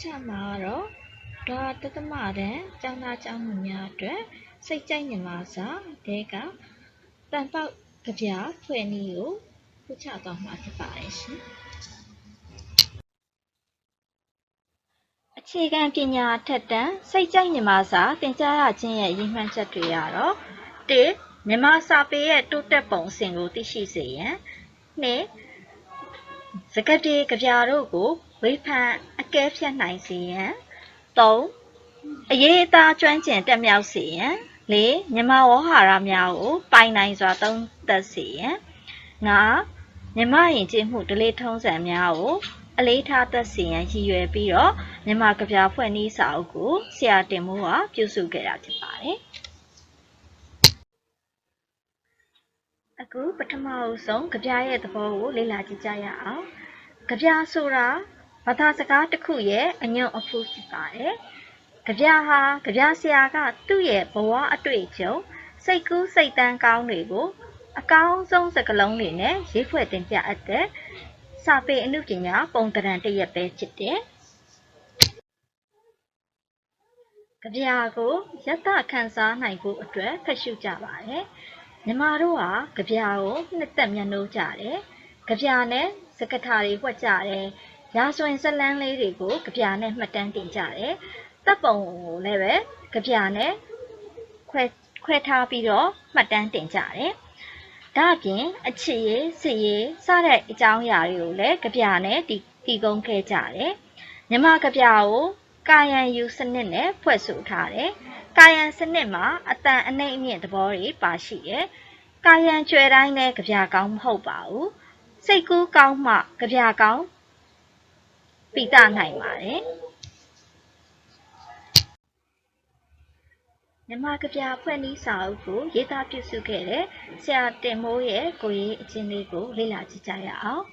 အခုပို့ချမှာကတော့ဒေါ်တသမတန်ကျောင်းသားကျောင်းသူများအတွက်စိတ်ကြိုက်မြန်မာစာတဲကတန်ပေါက်ကြပြဖွဲ့နည်းကိုပို့ချသွားမှာဖြစ်ပါတယ်ရှင်အခြေခံပညာထက်တန်းစိတ်ကြိုက်မြန်မာစာသင်ကြားရခြင်းရဲ့ရည်မှန်းချက်တွေကတော့၁မြန်မာစာပေရဲ့တိုးတက်ပုံအစဉ်ကိုသိရှိစေရန်၂စကားပြေကြပြတို့ကို ဝေဖန်အကဲဖြတ်နိုင်စေရန်၃အရေးအသားကျွမ်းကျင်တက်မြောက်စေရန်၄မြန်မာဝေါဟာရများကိုပိုင်နိုင်စွာသုံးသပ်စေရန်၅မြန်မာယဉ်ကျေးမှုဓလေ့ထုံးစံများကိုအလေးထားသက်စေရန်ရည်ရွယ်ပြီးတော့မြန်မာကြပြဖွဲ့နည်းစာအုပ်ကိုဆရာတင်မိုးကပြုစုခဲ့တာဖြစ်ပါတယ်အခုပထမအဆုံးကြပြရဲ့သဘောကိုလေ့လာကြည့်ကြရအောင်ကြပြဆိုတာ ဘာသာစကားတစ်ခုရဲ့အညွန့်အဖူးဖြစ်ပါတယ်။ကြပြဟာကြပြဆရာကသူ့ရဲ့ဘဝအတွေ့အကြုံစိတ်ကူးစိတ်တန်းကောင်းတွေကိုအကောင်းဆုံးစကားလုံးတွေနဲ့ရေးဖွဲ့တင်ပြအပ်တဲ့စာပေအမှုပညာပုံတရံတစ်ရက်ပဲဖြစ်တယ်။ကြပြကိုယတခန်းစားနိုင်ဖို့အတွက်ဖတ်ရှုကြပါတယ်။ညီမတို့ဟာကြပြကိုနှစ်သက်မျက်နှိုးကြတယ်။ကြပြနဲ့စကထာတွေဝှက်ကြတယ်။ ရာဇဝင်ဇလန်းလေးတွေကိုကြပြနဲ့မှတ်တမ်းတင်ကြတယ်။တပ်ပုံကိုလည်းပဲကြပြနဲ့ခွဲခွဲထားပြီးတော့မှတ်တမ်းတင်ကြတယ်။ဒါအပြင်အချစ်ရေးစစ်ရေးစတဲ့အကြောင်းအရာတွေကိုလည်းကြပြနဲ့တီတီကုန်းခဲ့ကြတယ်။မြမကြပြကိုကာယံယူစနစ်နဲ့ဖွဲ့ဆိုထားတယ်။ကာယံစနစ်မှာအတန်အနှိမ့်အမြင့်သဘောတွေပါရှိတယ်။ကာယံကျွဲတိုင်းလည်းကြပြကောင်းမဟုတ်ပါဘူး။စိတ်ကူးကောင်းမှကြပြကောင်း ပိတနိုင်ပါတယ်မြမကပြဖွဲ့နည်းစာအုပ်ကိုရေးသားပြုစုခဲ့တဲ့ဆရာတင်မိုးရဲ့ကိုရေးအချင်းလေးကိုလေ့လာကြည့်ကြရအောင်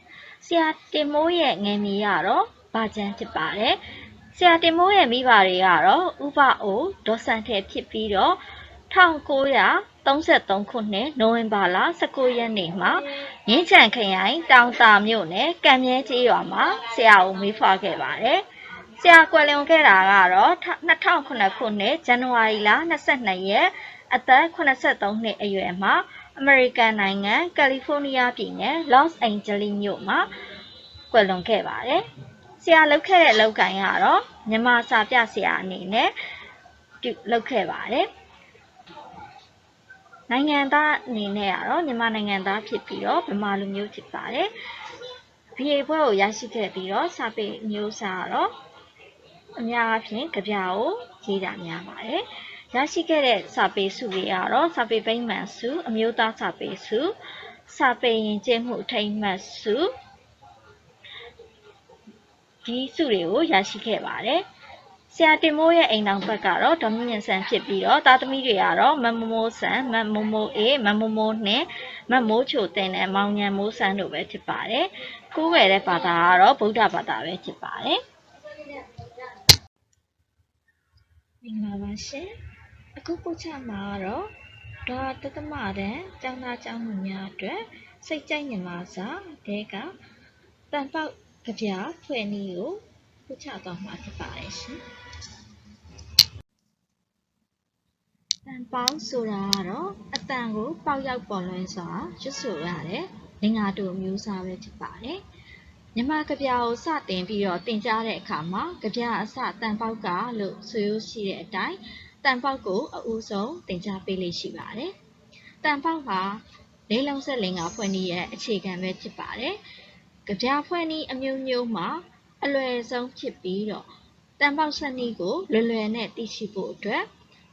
ဆရာတင်မိုးရဲ့ငယ်မီကတော့ဘာကျန်းဖြစ်ပါတယ်ဆရာတင်မိုးရဲ့မိဘတွေကတော့ဥပအိုဒေါ်ဆန်ထဲဖြစ်ပြီးတော့1933ခုနှစ်နိုဝင်ဘာလ19ရက်နေ့မှာ ရင်းချံခရိုင်တောင်တာမြို့နယ်ကံမြဲကျေးရွာမှာဆရာကိုမွေးဖွားခဲ့ပါတယ်။ဆရာကွယ်လွန်ခဲ့တာကတော့2009ခုနှစ်ဇန်နဝါရီလ22ရက်အသက်83နှစ်အရွယ်မှာအမေရိကန်နိုင်ငံကယ်လီဖိုးနီးယားပြည်နယ်လော့စ်အိန်ဂျလိမြို့မှာကွယ်လွန်ခဲ့ပါတယ်။ဆရာလုပ်ခဲ့တဲ့အလုပ်ကိုင်ကတော့မြန်မာစာပြဆရာအနေနဲ့ပြုလုပ်ခဲ့ပါတယ်။ နိုင်ငံသားအနေနဲ့ကတော့မြန်မာနိုင်ငံသားဖြစ်ပြီးတော့ဗမာလူမျိုးဖြစ်ပါတယ်။ BA ဘွဲ့ကိုရရှိခဲ့ပြီးတော့စာပေမျိုးစာကတော့အများအားဖြင့်ကြပြာကိုရေးတာများပါတယ်။ရရှိခဲ့တဲ့စာပေစုတွေကတော့စာပေပိမှန်စုအမျိုးသားစာပေစုစာပေရင်ကျင့်မှုအထိမ်းအမှတ်စုဒီစုတွေကိုရရှိခဲ့ပါတယ်။ ဆရာတင်မိုးရဲ့အိမ်တော်ဘက်ကတော့ဒေါ်မြင့်မြင့်ဆန်ဖြစ်ပြီးတော့သားသမီးတွေကတော့မမမိုးဆန်မမမိုးအေးမမမိုးနဲ့မမိုးချိုတင်နဲ့မောင်ညံမိုးဆန်တို့ပဲဖြစ်ပါတယ်။ကိုးဝယ်တဲ့ဘာသာကတော့ဗုဒ္ဓဘာသာပဲဖြစ်ပါတယ်။မင်္ဂလာပါရှင်။အခုပို့ချမှာကတော့ဒေါ်တသမတန်ကျောင်းသားကျောင်းသူများအတွက်စိတ်ကြိုက်မြန်မာစာတဲကတန်ပေါက်ကြပြဖွဲ့နည်းကိုပို့ချသွားမှာဖြစ်ပါတယ်ရှင်။ တန်ပေါင်းဆိုတာကတော့အတန်ကိုပေါက်ရောက်ပေါ်လွင်စွာရွတ်ဆိုရတယ်။လင်္ကာတူမျိုးစားပဲဖြစ်ပါတယ်။မြန်မာကြပြာကိုစတင်ပြီးတော့တင်ကြားတဲ့အခါမှာကြပြအစတန်ပေါက်ကလို့ဆိုရရှိတဲ့အတိုင်းတန်ပေါက်ကိုအဦးဆုံးတင်ကြားပေးလိမ့်ရှိပါတယ်။တန်ပေါက်ဟာလေးလုံးဆက်လင်္ကာဖွဲ့နည်းရဲ့အခြေခံပဲဖြစ်ပါတယ်။ကြပြဖွဲ့နည်းအမျိုးမျိုးမှာအလွယ်ဆုံးဖြစ်ပြီးတော့တန်ပေါက်ဆက်နည်းကိုလွယ်လွယ်နဲ့သိရှိဖို့အတွက်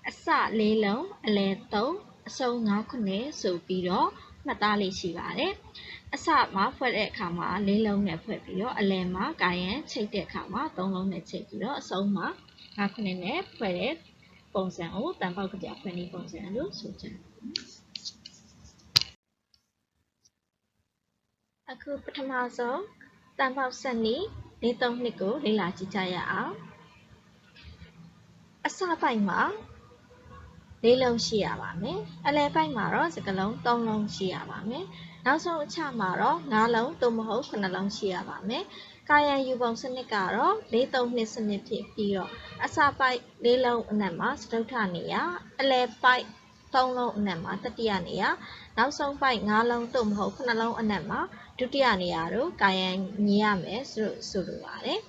အစ၄လုံးအလယ်၃အစုံ၅ခုနဲ့ဆိုပြီးတော့မှတ်သားလေးရှိပါတယ်အစမှာဖွဲ့တဲ့အခါမှာ၄လုံးနဲ့ဖွဲ့ပြီးတော့အလယ်မှာကာယံချိတ်တဲ့အခါမှာ၃လုံးနဲ့ချိတ်ပြီးတော့အစုံမှာ၅ခုနဲ့ဖွဲ့တဲ့ပုံစံကိုတန်ပေါက်ကကြဖွဲ့နည်းပုံစံလို့ဆိုကြတယ်အခုပထမဆုံးတန်ပေါက်ဆက်နည်းလေးသုံးနှစ်ကိုလေ့လာကြည့်ကြရအောင်အစပိုင်းမှာ လေးလုံးရှိရပါမယ်အလယ်ပိုင်းမှာတော့စကလုံး၃လုံးရှိရပါမယ်နောက်ဆုံးအချမှာတော့၅လုံးသို့မဟုတ်9လုံးရှိရပါမယ်ကာယံယူပုံစနစ်ကတော့၄၃နှစ်စနစ်ဖြစ်ပြီးတော့အစပိုက်၄လုံးအနက်မှာစတုထနေရအလယ်ပိုက်၃လုံးအနက်မှာတတိယနေရနောက်ဆုံးပိုက်၅လုံးသို့မဟုတ်9လုံးအနက်မှာဒုတိယနေရတို့ကာယံညီရမယ်ဆိုဆိုလိုပါတယ်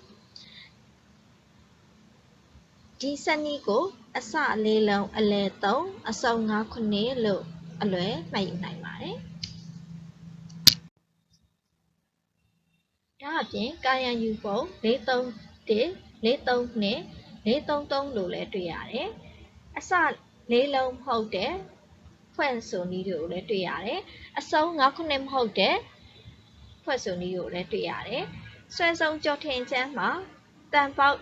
ဒီစနစ်ကို အစလေးလုံးအလယ်3အစုံ9ခုနှစ်လို့အလွယ်မှတ်ယူနိုင်ပါတယ်ဒါအပြင်ကာယံယူပုံ431 432 433လို့လည်းတွေ့ရတယ်အစလေးလုံးမဟုတ်တဲ့ဖွဲ့ဆိုနည်းတွေကိုလည်းတွေ့ရတယ်အစုံ9ခုနှစ်မဟုတ်တဲ့ဖွဲ့ဆိုနည်းကိုလည်းတွေ့ရတယ်ဆွဲဆုံးကြောထင်ချမ်းမှာတန်ပေါက်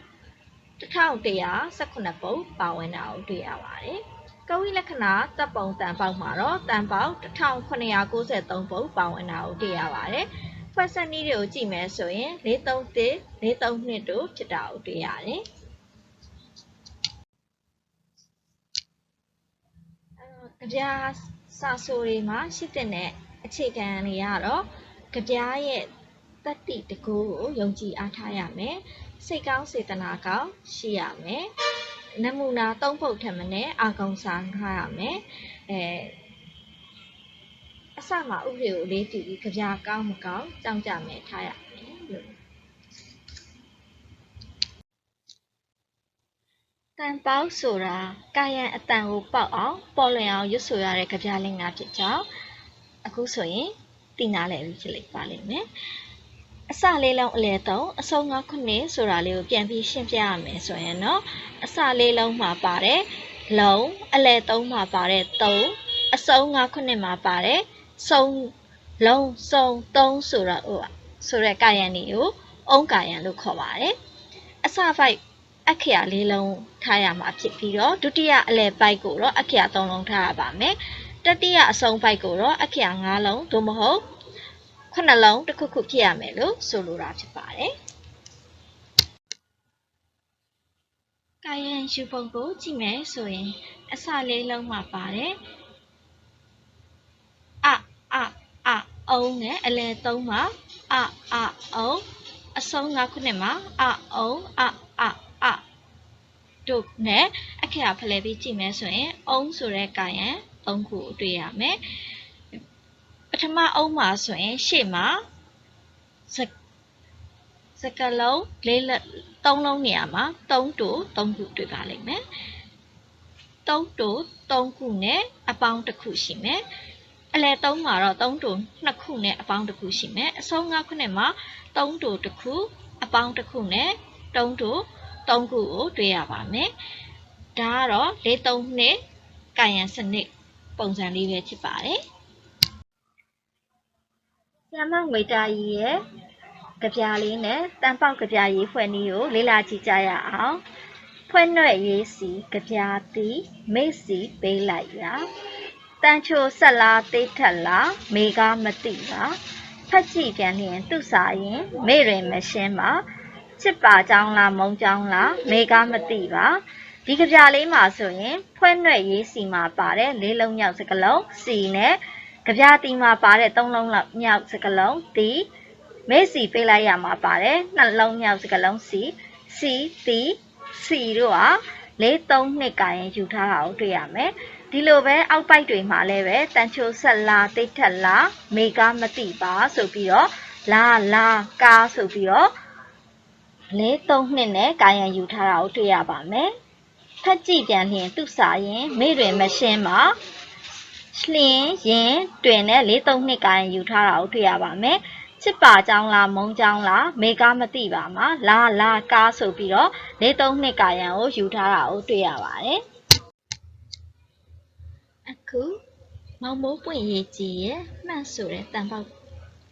1118ပုံပါဝင်တာကိုတွေ့ရပါတယ်။ကဝိလက္ခဏာတပ်ပုံတန်ပေါက်မှာတော့တန်ပေါက်1993ပုံပါဝင်တာကိုတွေ့ရပါတယ်။ဖွဲ့စက်နည်းတွေကိုကြည့်မယ်ဆိုရင်431 432တို့ဖြစ်တာကိုတွေ့ရတယ်။အဲတော့ကြပြားစာဆိုတွေမှာရှိတဲ့အခြေခံတွေကတော့ကြပြားရဲ့တတ္တိတကူကိုယုံကြည်အားထားရမယ် စိတ်ကောင်းစေတနာကောင်းရှိရမယ်နမူနာသုံးပုတ်ထက်မနဲ့အာကုံစားထားရမယ်အဲအစမှဥပဒေကိုအလေးတည်ပြီးကြပြကောင်းမကောင်းကြောင်းကြမယ်ထားရမယ်လို့တန်ပေါက်ဆိုတာကာယံအတန်ကိုပေါက်အောင်ပေါ်လွင်အောင်ရွတ်ဆိုရတဲ့ကြပြလင်းများဖြစ်ကြောင်းအခုဆိုရင်သိနာလဲပြီဖြစ်လိမ့်ပါလိမ့်မယ် အစလေးလုံးအလဲသုံးအဆုံးငါခုနှစ်ဆိုတာလေးကိုပြန်ပြီးရှင်းပြရမယ်ဆိုရင်တော့အစလေးလုံးမှာပါတယ်လုံးအလဲသုံးမှာပါတယ်သုံးအဆုံးငါခုနှစ်မှာပါတယ်ဆုံးလုံးစုံသုံးဆိုတာဟိုဆိုတဲ့ကာယံလေးကိုအုံကာယံလို့ခေါ်ပါတယ်အစဖိုက်အခရာလေးလုံးထားရမှာဖြစ်ပြီးတော့ဒုတိယအလဲပိုက်ကိုတော့အခရာ၃လုံးထားရပါမယ်တတိယအဆုံးပိုက်ကိုတော့အခရာ၅လုံးသို့မဟုတ် ခုနှလုံးတစ်ခုခုဖြစ်ရမယ်လို့ဆိုလိုတာဖြစ်ပါတယ်။ကာယံယူပုံကိုကြည့်မယ်ဆိုရင် အစလေးလုံးမှာပါတယ်အအအအုံးနဲ့အလယ်သုံးမှာအအအုံးအဆုံးငါခုနှစ်မှာအအုံးအအအတို့နဲ့အခရာဖလှယ်ပြီးကြည့်မယ်ဆိုရင်အုံးဆိုတဲ့ကာယံ၃ခုကိုတွေ့ရမယ်။ ပထမအုပ်မှာဆိုရင်ရှေ့မှာစစကလုံးလေးလက်၃လုံးနေရာမှာ3တူ3ခုတွေ့ပါလိမ့်မယ်3တူ3ခုနဲ့အပေါင်းတစ်ခုရှိမယ်အလဲ3မှာတော့3တူ2ခုနဲ့အပေါင်းတစ်ခုရှိမယ်အဆုံး9ခုနဲ့မှာ3တူတစ်ခုအပေါင်းတစ်ခုနဲ့3တူ3ခုကိုတွေ့ရပါမယ်ဒါကတော့၄3နှစ်ကာယံစနစ်ပုံစံလေးပဲဖြစ်ပါတယ် ဆရာမငွေတာကြီးရဲ့ကြပြလေးနဲ့တန်ပေါက်ကြပြရေးဖွဲ့နည်းကိုလေ့လာကြည့်ကြရအောင်ဖွဲ့နှဲ့ရေးစီကြပြသည်မိတ်စီပေးလိုက်ရာတန်ချိုဆက်လားတိတ်ထက်လားမေကားမတိပါဖက်ကြည့်ပြန်လျင်သူ့စာရင်မေ့ရင်မရှင်းပါချစ်ပါကြောင်းလားမုံကြောင်းလားမေကားမတိပါဒီကြပြလေးမှာဆိုရင်ဖွဲ့နှဲ့ရေးစီမှာပါတယ်လေးလုံးမြောက်စကလုံးစီနဲ့ ကြပြတီမှာပါတဲ့၃လုံးလောက်မြောက်စကလုံးတီမေ့စီပေးလိုက်ရမှာပါတယ်နှလုံးမြောက်စကလုံးစီစီတီစီတို့ဟာလေး၃နှစ်ကရင်ယူထားတာကိုတွေ့ရမယ်ဒီလိုပဲအောက်ပိုက်တွေမှာလည်းပဲတန်ချိုဆက်လာတိတ်ထက်လာမေကာမတိပါဆိုပြီးတော့လာလာကာဆိုပြီးတော့လေး၃နှစ်နဲ့ကာယံယူထားတာကိုတွေ့ရပါမယ်ဖတ်ကြည့်ပြန်လျင်သူစာရင်မေ့တွင်မရှင်းပါ လျင်ရင်တွင်နဲ့လေးသုံးနှစ်ကိုင်းယူထားတာကိုတွေ့ရပါမယ်ချစ်ပါကြောင်းလားမုံကြောင်းလားမေကားမသိပါမှာလာလာကားဆိုပြီးတော့လေးသုံးနှစ်ကာယံကိုယူထားတာကိုတွေ့ရပါတယ်အခုမောင်မိုးပွင့်ရေးကြီးရဲ့မှတ်ဆိုတဲ့တန်ပေါက်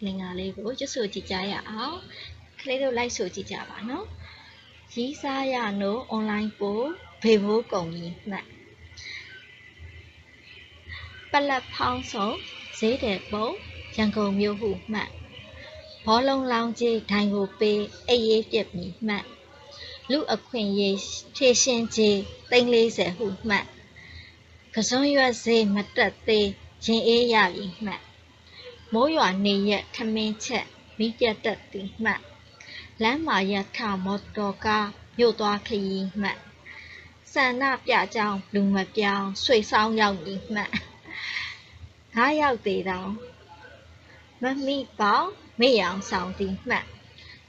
လင်္ကာလေးကိုကျွတ်ဆိုကြည့်ကြရအောင်ကလေးတို့လိုက်ဆိုကြည့်ကြပါနော်ရီးစားရနို့အွန်လိုင်းပို့ဘေဘိုးကုံကြီးမှတ် ပလက်ဖောင်းစုံဈေးတယ်ပုံရန်ကုန်မြို့ဟုမှတ်ဘောလုံးလောင်းကြီးဒိုင်ကိုပေးအိပ်ရေးပြက်မီမှတ်လူအခွင့်ရေးထေရှင်ကြီး340ဟုမှတ်ကစုံရွက်ဈေးမတက်သေးရင်အေးရပြီမှတ်မိုးရွာနေရက်ထမင်းချက်မိပြတ်တက်သည်မှတ်လမ်းမှာရထမော်တော်ကားမြို့သွားခရီးမှတ်ဆန္ဒပြကြောင်းလူမပြောင်းဆွေဆောင်ရောက်မည်မှတ် ငါရောက်သေးတောင်မမိပေါင်းမေ့အောင်ဆောင်သည်မှတ်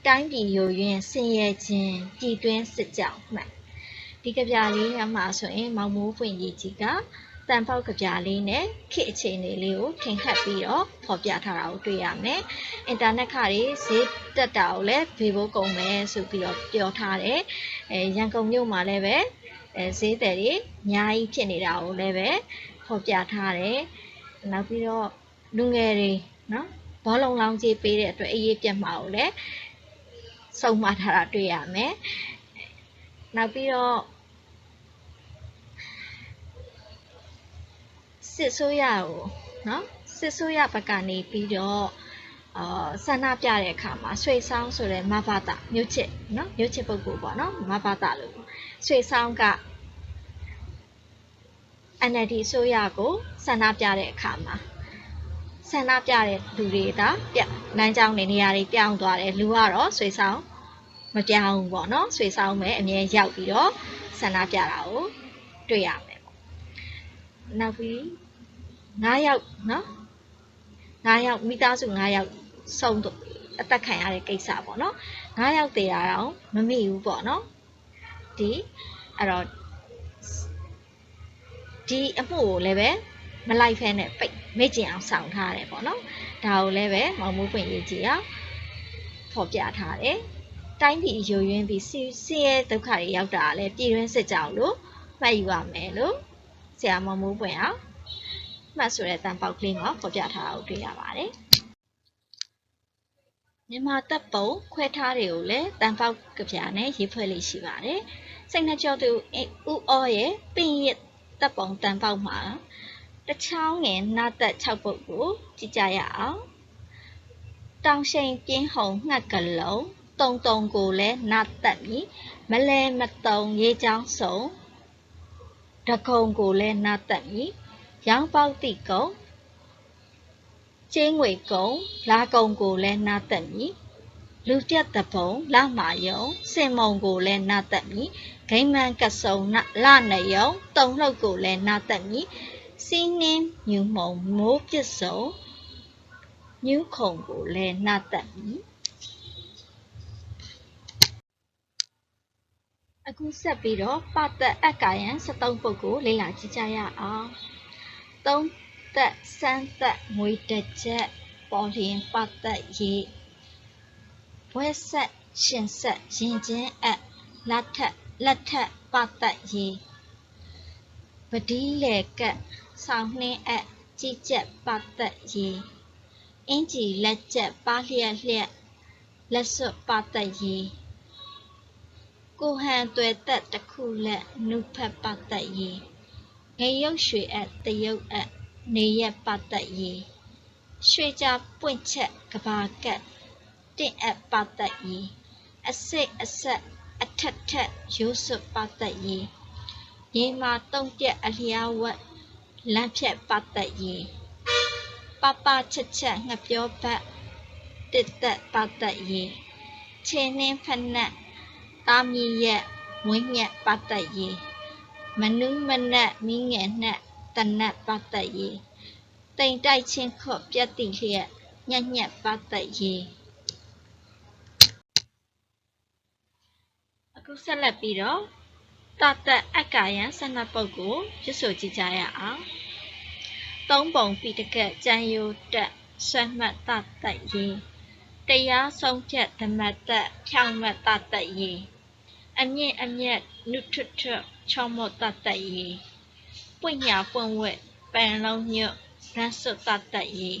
တိုင်းပြည်ယိုယွင်းဆင်းရဲခြင်းကြည်တွင်းစစ်ကြောင်မှတ်ဒီကဗျာလေးကမှဆိုရင်မောင်မိုးဖွင့်ကြီးကြီးကတန်ပေါက်ကဗျာလေးနဲ့ခေတ်အခြေအနေလေးကိုထင်ဟပ်ပြီးတော့ဖော်ပြထားတာကိုတွေ့ရမယ်။အင်တာနက်ခါတွေဈေးတက်တာကိုလည်းဗေဖို့ကုန်မယ်ဆိုပြီးတော့ပြောထားတယ်။အဲရန်ကုန်မြို့မှာလည်းပဲအဲဈေးတယ်တွေအများကြီးဖြစ်နေတာကိုလည်းပဲဖော်ပြထားတယ်။ နောက်ပြီးတော့လူငယ်တွေနော်ဘောလုံးလောင်းကြီးပေးတဲ့အတွက်အရေးပြတ်မှာကိုလည်းစုံမထားတာတွေ့ရမယ်။နောက်ပြီးတော့စစ်ဆိုးရကိုနော်စစ်ဆိုးရဘက်ကနေပြီးတော့အာဆန္ဒပြတဲ့အခါမှာဆွေဆောင်ဆိုတဲ့မဘာတာမြို့ချစ်နော်မြို့ချစ်ပုဂ္ဂိုလ်ပေါ့နော်မဘာတာလို့ဆွေဆောင်က NLD အစိုးရကိုဆန္ဒပြတဲ့အခါမှာဆန္ဒပြတဲ့လူတွေဒါပြလမ်းကြောင်းနေနေရာတွေပြောင်းသွားတယ်လူကတော့ဆွေဆောင်မပြောင်းဘူးပေါ့နော်ဆွေဆောင်ပဲအမြဲရောက်ပြီးတော့ဆန္ဒပြတာကိုတွေ့ရမယ်ပေါ့နောက်ပြီး9ယောက်နော်9ယောက်မိသားစု9ယောက်ဆုံးတော့အသက်ခံရတဲ့ကိစ္စပေါ့နော်9ယောက်သေးတာတော့မမိဘူးပေါ့နော်ဒီအဲ့တော့ ဒီအမှုကိုလည်းပဲမလိုက်ဖဲနဲ့ပိတ်မိကျင်အောင်ဆောင်ထားတယ်ပေါ့နော်ဒါကိုလည်းပဲမောင်မိုးပွင့်ရေးကြီးအောင်ဖော်ပြထားတယ်တိုင်းပြည်ယိုယွင်းပြီးဆင်းရဲဒုက္ခတွေရောက်တာလည်းပြည်တွင်းစစ်ကြောင်လို့မှတ်ယူရမယ်လို့ဆရာမောင်မိုးပွင့်အောင်မှတ်ဆိုတဲ့တန်ပေါက်ကလေးမှာဖော်ပြထားတာကိုတွေ့ရပါတယ်မြန်မာတပ်ပုံခွဲထားတွေကိုလည်းတန်ပေါက်ကပြာနဲ့ရေးဖွဲ့လေးရှိပါတယ်စိတ်နှကြောသူဦးအောရဲ့ပင်ရ တပ်ပုံတန်ပေါက်မှာတချောင်းငယ်နာသက်6ပုတ်ကိုကြည့်ကြရအောင်တောင်ရှိန်ပြင်းဟုံငှက်ကလုံးတုံတုံကိုလည်းနာသက်ပြီးမလဲမတုံရေးချောင်းစုံတကုံကိုလည်းနာသက်ပြီးရောင်းပေါက်တိကုံကျင်းငွေကုံလာကုံကိုလည်းနာသက်ပြီး လူပြတ်တပုံလမာယုံစင်မုံကိုလည်းနာသက်ပြီးဂိမ်းမန်ကဆုံနလနယုံတုံလှုပ်ကိုလည်းနာသက်ပြီးစီးနှင်းမြူမုံမိုးပစ်စုံညူးခုံကိုလည်းနာသက်ပြီးအခုဆက်ပြီးတော့ပသက်အက္ကာယံ73ပုတ်ကိုလေ့လာကြည့်ကြရအောင်သုံးသက်စမ်းသက်ငွေတစ်ချက်ပေါ်လျင်ပသက်ရေ ဘွဲဆက်ရှင်ဆက်ရင်ချင်းအပ်လက်ထက်လက်ထက်ပသက်ရေပတိလေကပ်ဆောင်းနှင်းအပ်ကြီးကျက်ပသက်ရေအင်းကြီးလက်ကျက်ပါလျက်လျက်လက်စွပ်ပသက်ရေကိုဟန်တွေ့သက်တစ်ခုလက်နုဖက်ပသက်ရေငရုတ်ရွှေအပ်တရုတ်အပ်နေရက်ပသက်ရေရွှေကြပွင့်ချက်ကဘာကက် တင့်အပ်ပသက်ရေအစိတ်အဆက်အထက်ထက်ရိုးစွပသက်ရေရေမာတုံးပြက်အလျားဝက်လမ်းဖြတ်ပသက်ရေပပချက်ချက်ငှပြောပတ်တစ်သက်ပသက်ရေခြေနှင်းဖက်နက်တာမီရက်မွေးမြတ်ပသက်ရေမနုမနက်မိငယ်နှက်တနတ်ပသက်ရေတိမ်တိုက်ချင်းခော့ပြတ်တိလျက်ညက်ညက်ပသက်ရေအ ခုဆက်လက်ပြီးတော့တသက်အက္ကာယံဆန္ဒပုတ်ကိုရွတ်ဆိုကြည့်ကြရအောင်သုံးပုံပိတကက်ကြံယိုတက်ဆွဲမှတ်တသက်ရေတရားဆုံးဖြတ်ဓမ္မတက်ဖြောင်းမှတ်တသက်ရေအမြင့်အမြတ်နုထွတ်ထွတ်ချောမော့တသက်ရေပွင့်ညာပွင့်ဝက်ပန်လုံးညွတ်ရတ်စွတ်တသက်ရေ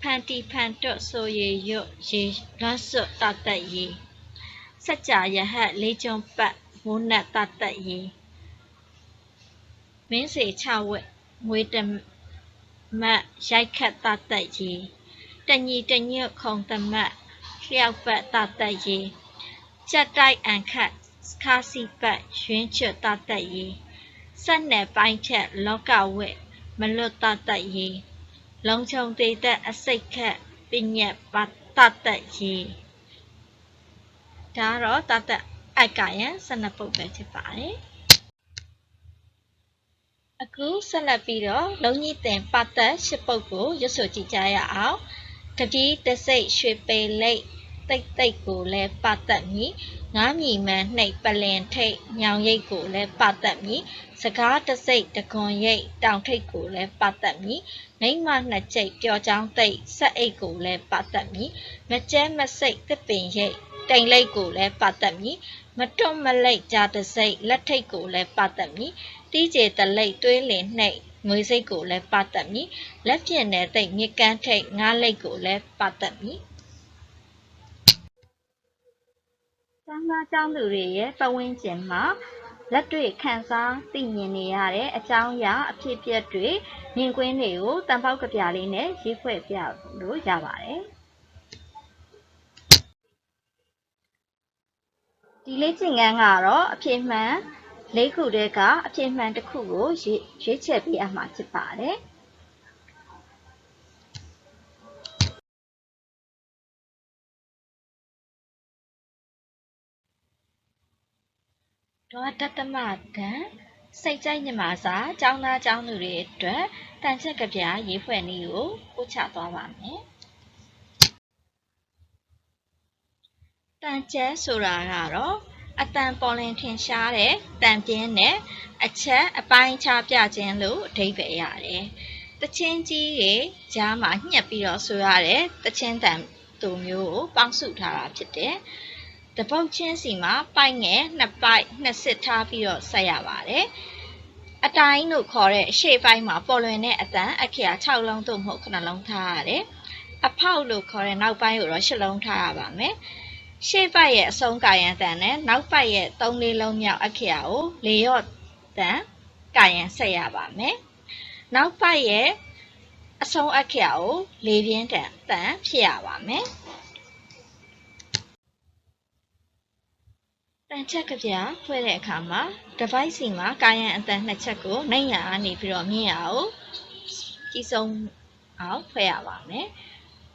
ဖန်တီဖန်တွတ်ဆိုရေရွတ်ရေရတ်စွတ်တသက်ရေ စัจ जा ယဟတ်လေးကျုံပတ်မိုးနတ်တသက်ရေမင်းစေချဝက်ငွေတမတ်ရိုက်ခတ်တသက်ရေတညီတညွတ်ခုံတမတ်လျှောက်ပတ်တသက်ရေကြက်တိုက်အန်ခတ်ခါစီပတ်ရွင်းချွတ်တသက်ရေဆက်နယ်ပိုင်းချက်လောကဝက်မလွတ်တသက်ရေလုံခြုံသေးသက်အစိတ်ခက်ပညက်ပတ်တသက်ရေ ဒါကတော့တသက်အိုက်ကရန်12ပုတ်ပဲဖြစ်ပါတယ်အခုဆက်လက်ပြီးတော့လုံကြီးတင်ပတ်သက်ရှစ်ပုတ်ကိုရွတ်ဆိုကြည့်ကြရအောင်တတိတစိတ်ရွှေပေလိတ်တိတ်တိတ်ကိုလည်းပတ်သက်မည်ငားမြီမန်းနှိပ်ပလင်ထိတ်ညောင်ရိတ်ကိုလည်းပတ်သက်မည်စကားတစိတ်တကွန်ရိတ်တောင်ထိတ်ကိုလည်းပတ်သက်မည်မိမ့်မနှစ်ကြိတ်ပျော်ချောင်းသိတ်ဆက်အိတ်ကိုလည်းပတ်သက်မည်မကျဲမစိတ်တစ်ပင်ရိတ် တိမ်လိတ်ကိုလည်းပတ်သက်မည်မတွတ်မလိတ်ကြာတစိတ်လက်ထိတ်ကိုလည်းပတ်သက်မည်တီးကျေတလိတ်သွေးလင်နှိပ်ငွေစိတ်ကိုလည်းပတ်သက်မည်လက်ပြင်းတဲ့သိတ်မြကန်းထိတ်ငါးလိတ်ကိုလည်းပတ်သက်မည်ကျောင်းသားကျောင်းသူတွေရဲ့ပတ်ဝန်းကျင်မှာလက်တွေ့ခန်းစားသိမြင်နေရတဲ့အကြောင်းအရာအဖြစ်အပျက်တွေမြင်ကွင်းတွေကိုတန်ပေါက်ကပြလေးနဲ့ရေးဖွဲ့ပြလို့ရပါတယ် ဒီလေးကျင်ကန်းကတော့အဖြစ်မှန်လေးခုတည်းကအဖြစ်မှန်တစ်ခုကိုရွေးရွေးချယ်ပေးအမှာဖြစ်ပါတယ်ဒေါ်တတမတန်စိတ်ကြိုက်ညမာစာចောင်းသားចောင်းသူတွေအတွက်တန်ချက်ကပြရေးဖွဲ့နည်းကိုပို့ချသွားပါမယ် တန်ချက်ဆိုတာကတော့အတန်ပေါ်လင်ထင်ရှားတဲ့တန်ပြင်းနဲ့အချက်အပိုင်းခြားပြခြင်းလို့အဓိပ္ပာယ်ရတယ်။တချင်းကြီးတွေကြားမှာညှက်ပြီးတော့ဆိုရတဲ့တချင်းတန်တူမျိုးကိုပေါင်းစုထားတာဖြစ်တယ်။တပုတ်ချင်းစီမှာပိုက်ငယ်နှစ်ပိုက်နှစ်စစ်ထားပြီးတော့ဆက်ရပါတယ်။အတိုင်းလို့ခေါ်တဲ့အရှေ့ပိုင်းမှာပေါ်လွင်တဲ့အတန်အခရာ6လုံးသို့မဟုတ်9လုံးထားရတယ်။အဖောက်လို့ခေါ်တဲ့နောက်ပိုင်းကိုတော့10လုံးထားရပါမယ်။ ရှေ့ပတ်ရဲ့အဆုံးကာယံတန်နဲ့နောက်ပတ်ရဲ့သုံးလေးလုံးမြောက်အခရာကိုလေရော့တန်ကာယံဆက်ရပါမယ်။နောက်ပတ်ရဲ့အဆုံးအခရာကိုလေပြင်းတန်တန်ဖြစ်ရပါမယ်။တန်ချက်ကပြဖွဲ့တဲ့အခါမှာ device စီမှာကာယံအတန်နှစ်ချက်ကိုနိုင်ရအနေပြီးတော့မြင်ရအောင်ကြီးဆုံးအောင်ဖွဲ့ရပါမယ်။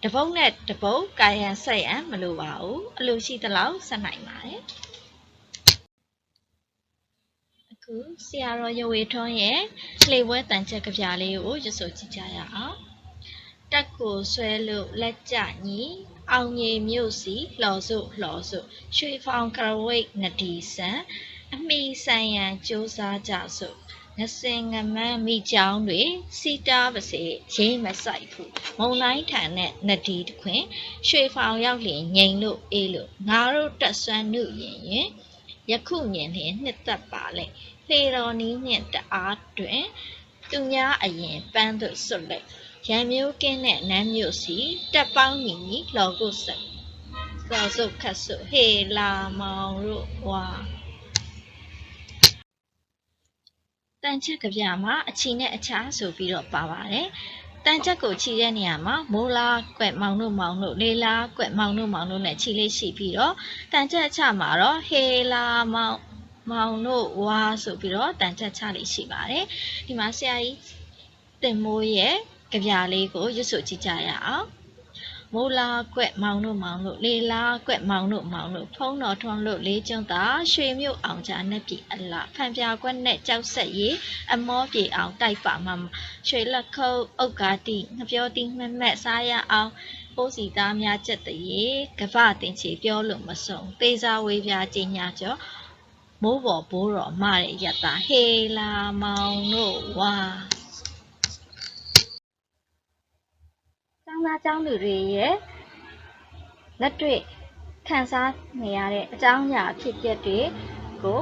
တပုတ်နဲ့တပုတ်ကာယံဆက်ရန်မလိုပါဘူးအလိုရှိသလောက်ဆက်နိုင်ပါတယ်အခုဆရာတော်ရဝေထွန်းရဲ့လှေပွဲတန်ချက်ကပြလေးကိုရဆိုကြည့်ကြရအောင်တက်ကိုဆွဲလို့လက်ကြညီအောင်မြေမြို့စီလှော်စုလှော်စုရွှေဖောင်ကရဝိတ်နဒီဆန်အမိဆိုင်ရန်စူးစားကြစို့ ငစင်ငမန်းမိကြောင်းတွေစီတာပါစေရေးမဆိုင်ဘူးမုံတိုင်းထန်နဲ့နဒီတခွင် ရွှေဖောင်ရောက်လျင်ငိန်လို့အေးလို့ငါတို့တက်ဆွမ်းနုရင်ရင်ယခုမြင်လျင်နှစ်သက်ပါလေလေတော်နီးနှင့်တအားတွင် သူများအရင်ပန်းသို့ဆွတ်လိုက်ရံမျိုးကင်းတဲ့နမ်းမျိုးစီတက်ပေါင်းညီလော်ကုဆက်စောစုခတ်ဆုဟေလာမောင်တို့ဝါ တန်ချက်ကပြမှာအချီနဲ့အခြားဆိုပြီးတော့ပါပါတယ်တန်ချက်ကိုခြိတဲ့နေရာမှာမိုးလားကွက်မောင်တို့မောင်တို့လေးလားကွက်မောင်တို့မောင်တို့နဲ့ခြိလေးရှိပြီးတော့တန်ချက်အချမှာတော့ဟေလာမောင်မောင်တို့ဝါဆိုပြီးတော့တန်ချက်ချလေးရှိပါတယ်ဒီမှာဆရာကြီးတင်မိုးရဲ့ကြပြလေးကိုရွတ်ဆိုကြည့်ကြရအောင် မိုးလာကွက်မောင်တို့မောင်တို့လေလာကွက်မောင်တို့မောင်တို့ဖုံးတော်ထွန်းလို့လေးကျွန်းသာရွှေမြို့အောင်ချာနဲ့ပြည်အလားဖန်ပြကွက်နဲ့ကြောက်ဆက်ရီအမောပြေအောင်တိုက်ပါမှာရွှေလက်ခုပ်အုတ်ကားတိငပြောတိမမက်စားရအောင်ပိုးစီသားများချက်တရေကပတင်ချေပြောလို့မဆုံးသေးစားဝေးပြကြီးညာကျော်မိုးပေါ်ဘိုးတော်မတဲ့ရတာဟေလာမောင်တို့ဝါ ကျောင်းသားကျောင်းသူတွေရဲ့လက်တွေ့ခံစားနေရတဲ့အကြောင်းအရာအဖြစ်အပျက်တွေကို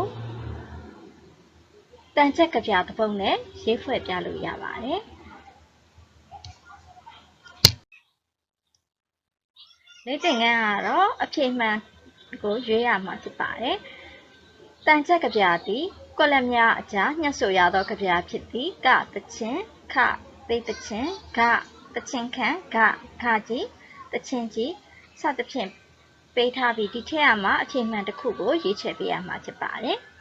တန်ချက်ကပြသပုံနဲ့ရေးဖွဲ့ပြလို့ရပါတယ်လေ့ကျင့်ခန်းကတော့အဖြေမှန်ကိုရွေးရမှာဖြစ်ပါတယ်တန်ချက်ကပြသည်ကွက်လက်များအကြားညှက်ဆိုရသောကြပြဖြစ်သည်ကတချင်းခသိတချင်းဂ တချင်းခံဂခကြီးတချင်းကြီးစသဖြင့်ပေးထားပြီးဒီထက်အမှာအချိန်မှန်တစ်ခုကိုရွေးချယ်ပေးရမှာဖြစ်ပါတယ်။